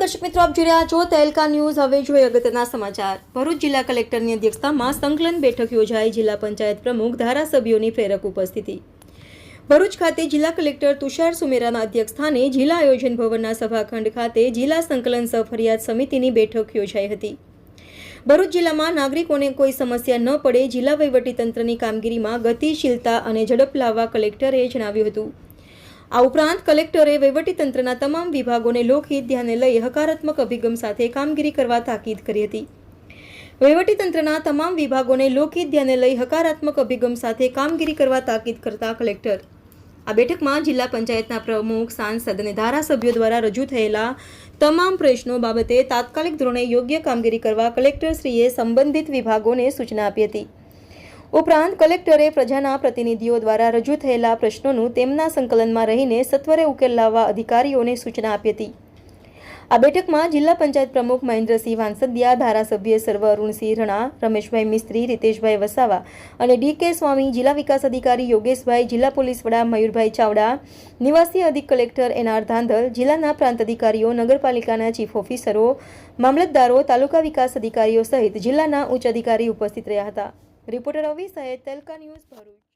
દર્શક મિત્રો, આપ જોઈ રહ્યા છો તહેલકા ન્યૂઝ. હવે જોઈએ અગત્યના સમાચાર. ભરૂચ જિલ્લા કલેક્ટરની અધ્યક્ષતામાં સંકલન બેઠક યોજાઈ. જિલ્લા પંચાયત પ્રમુખ, ધારાસભ્યોની પ્રેરક ઉપસ્થિતિ. ભરૂચ ખાતે જિલ્લા કલેક્ટર તુષાર સુમેરાના અધ્યક્ષસ્થાને જિલ્લા આયોજન ભવનના સભાખંડ ખાતે જિલ્લા સંકલન સહ ફરિયાદ સમિતિની બેઠક યોજાઈ હતી. ભરૂચ જિલ્લામાં નાગરિકોને કોઈ સમસ્યા ન પડે, જિલ્લા વહીવટીતંત્રની કામગીરીમાં ગતિશીલતા અને ઝડપ લાવવા કલેક્ટરે જણાવ્યું હતું. આ ઉપરાંત કલેક્ટરે વહીવટીતંત્રના તમામ વિભાગોને લોકહિત ધ્યાને લઈ હકારાત્મક અભિગમ સાથે કામગીરી કરવા તાકીદ કરી હતી. વહીવટીતંત્રના તમામ વિભાગોને લોકહિત ધ્યાને લઈ હકારાત્મક અભિગમ સાથે કામગીરી કરવા તાકીદ કરતા કલેક્ટર. આ બેઠકમાં જિલ્લા પંચાયતના પ્રમુખ, સાંસદ અને ધારાસભ્યો દ્વારા રજૂ થયેલા તમામ પ્રશ્નો બાબતે તાત્કાલિક ધોરણે યોગ્ય કામગીરી કરવા કલેક્ટરશ્રીએ સંબંધિત વિભાગોને સૂચના આપી હતી. ઉપરાંત કલેક્ટરે પ્રજાના પ્રતિનિધિઓ દ્વારા રજૂ થયેલા પ્રશ્નોનું તેમના સંકલનમાં રહીને સત્વરે ઉકેલ લાવવા અધિકારીઓને સૂચના આપી હતી. આ બેઠકમાં જિલ્લા પંચાયત પ્રમુખ મહેન્દ્રસિંહ વાંસદિયા, ધારાસભ્ય સર્વ અરુણસિંહ રણા, રમેશભાઈ મિસ્ત્રી, રીતેશભાઈ વસાવા અને ડી કે સ્વામી, જિલ્લા વિકાસ અધિકારી યોગેશભાઈ, જિલ્લા પોલીસ વડા મયુરભાઈ ચાવડા, નિવાસી અધિક કલેક્ટર એનઆર ધાંધલ, જિલ્લાના પ્રાંત અધિકારીઓ, નગરપાલિકાના ચીફ ઓફિસરો, મામલતદારો, તાલુકા વિકાસ અધિકારીઓ સહિત જિલ્લાના ઉચ્ચ અધિકારી ઉપસ્થિત રહ્યા હતા. રિપોર્ટર સહેદ તેલકા ન્યૂઝ ભરૂચ.